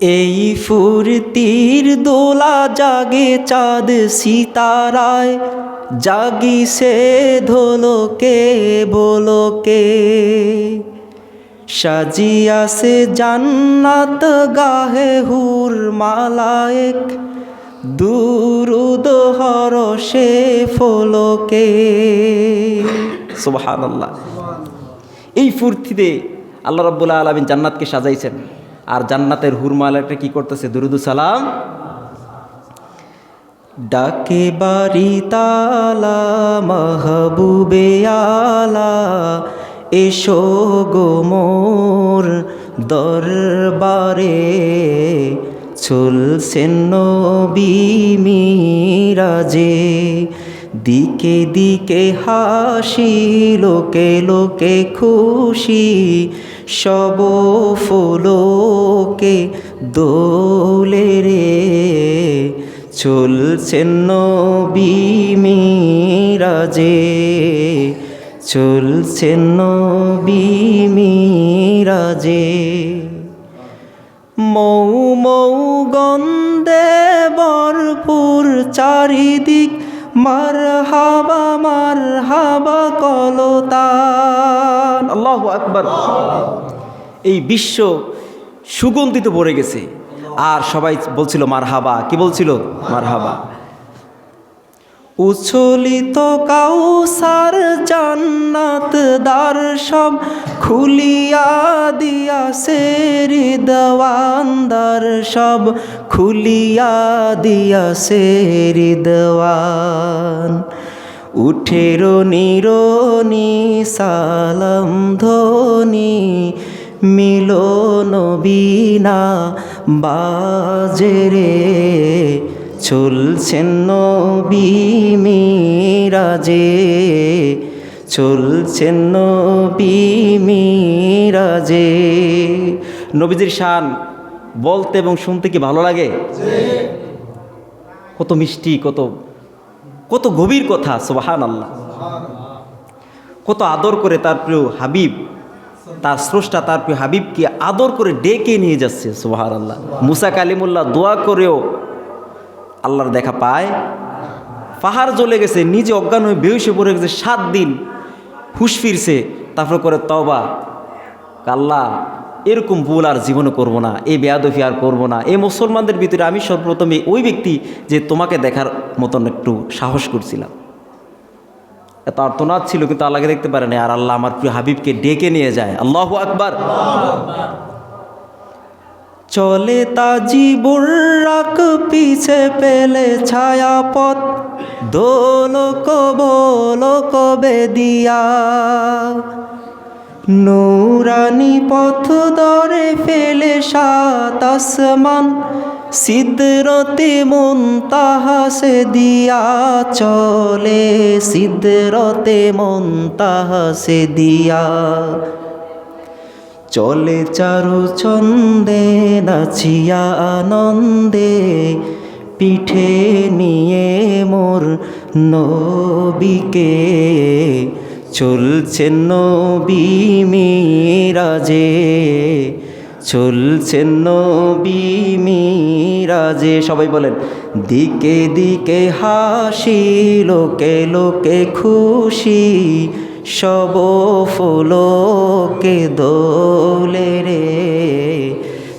এই ফুরতির দোলা জাগে চাঁদ সিতারায়। জাগি সে ধোলকে, বলোকে। সাজিয়াছে জান্নাত গাহে হুর মালায়েক। দুরুদ হরষে ফলকে। সুবহানাল্লাহ। এই ফুর্তিতে আল্লাহ রাব্বুল আলামিন জান্নাতকে সাজাইছেন। আর জান্নাতের হুরমালাটা কি করতেছে? দুরুদু সালাম। ডাকে বাড়ি তালা, মাহবুবে আলা, এসো গো মোর দরবারে, চলছেন মিরাজে। দিকে দিকে হাসি, লোকে লোকে খুশি সব ফুলোকে দোলে রে, চলছেন নবী মিরাজে, চলছেন নবী মিরাজে। মৌ মৌ গন্ধে ভরপুর চারিদিক মার হাবা মার হাবা কলতান আল্লাহ আকবর। এই বিশ্ব সুগন্ধিত ভরে গেছে। আর সবাই বলছিল মার হাবা কি বলছিল? মার হাবা উচ্ছলিত কাউসার জান্নাত দ্বার সব খুলিয়া দিয়াছে হৃদওয়ান্দার সব, খুলিয়া দিয়াছে হৃদওয়ান উঠের নিরনি, সালাম ধ্বনি, মিলন বিনা বাজে রে। চলছেন নবী মিরাজে চলছেন নবী মিরাজে। নবীজির শান বলতে এবং শুনতে কি ভালো লাগে? কত মিষ্টি, কত কত গভীর কথা সোহান আল্লাহ কত আদর করে তার প্রিয় হাবিব, তার স্রষ্টা, তার প্রিয় হাবিবকে আদর করে ডেকে নিয়ে যাচ্ছে সোবাহান আল্লাহ মুসা কালিমুল্লাহ দোয়া করেও আল্লাহর দেখা পায়। পাহাড় জ্বলে গেছে, নিজে অজ্ঞান হয়ে বেহুশে পড়ে গেছে সাত দিন। হুশ ফিরছে, তারপর করে তবা আল্লাহ, এরকম ভুল আর জীবনে করব না এই বেয়াদফি আর করব না। এই মুসলমানদের ভিতরে আমি সর্বপ্রথমে ওই ব্যক্তি যে তোমাকে দেখার মতন একটু সাহস করছিলাম। এত আর্তনাদ ছিল, কিন্তু আল্লাহকে দেখতে পারে না আর আল্লাহ আমার প্রিয় হাবিবকে ডেকে নিয়ে যায়। আল্লাহ আকবার। চলে তাজি বুর্রাক পিছে পেলে ছায়াপথ। দোলক বোলক বেদিয়া নৌরানি পথ দরে ফেলে সাত আসমান সিদ্ধরতে মন তাহাসে দিয়া চলে। সিদ্ধরতে মন তাহাসে দিয়া চলে চারু ছন্দে নাচিয়া আনন্দে। পিঠে নিয়ে মোর নবীকে চলছেন নবী মিরাজে, চলছেন নবী মিরাজে। সবাই বলেন, দিকে দিকে হাসি, লোকে লোকে খুশি, সব ফুলোকে দোলে রে।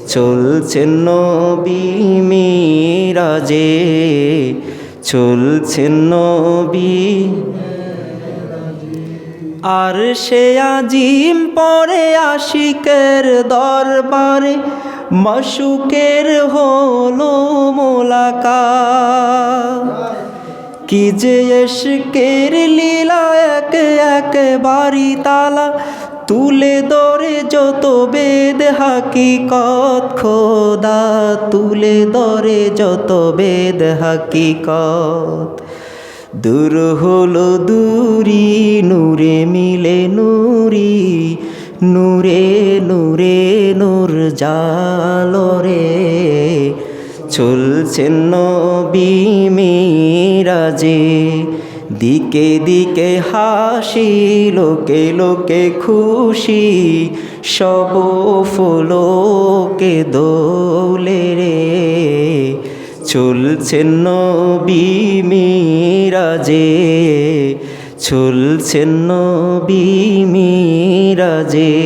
চলছেন নবী মিরাজে, চলছেন নবী আর সে আজিম পরে আশিকের দরবারে মশুকের হলো মোলাকা কি যে এশকের লীলা এক এক বাড়ি তালা তুলে দরে যত বেদ হাকিকত, খোদা, তুলে দরে যত বেদ হাকিকত। দূর হলো দূরি, নূরে মিলে নুরি, নূরে নূরে নূর জালো রে চলছেন নবী মিরাজে। দিকে দিকে হাসি, লোকে লোকে খুশি, সব ফুলোকে দোলে রে। চলছেন নবী মিরাজে চলছেন নবী মিরাজে।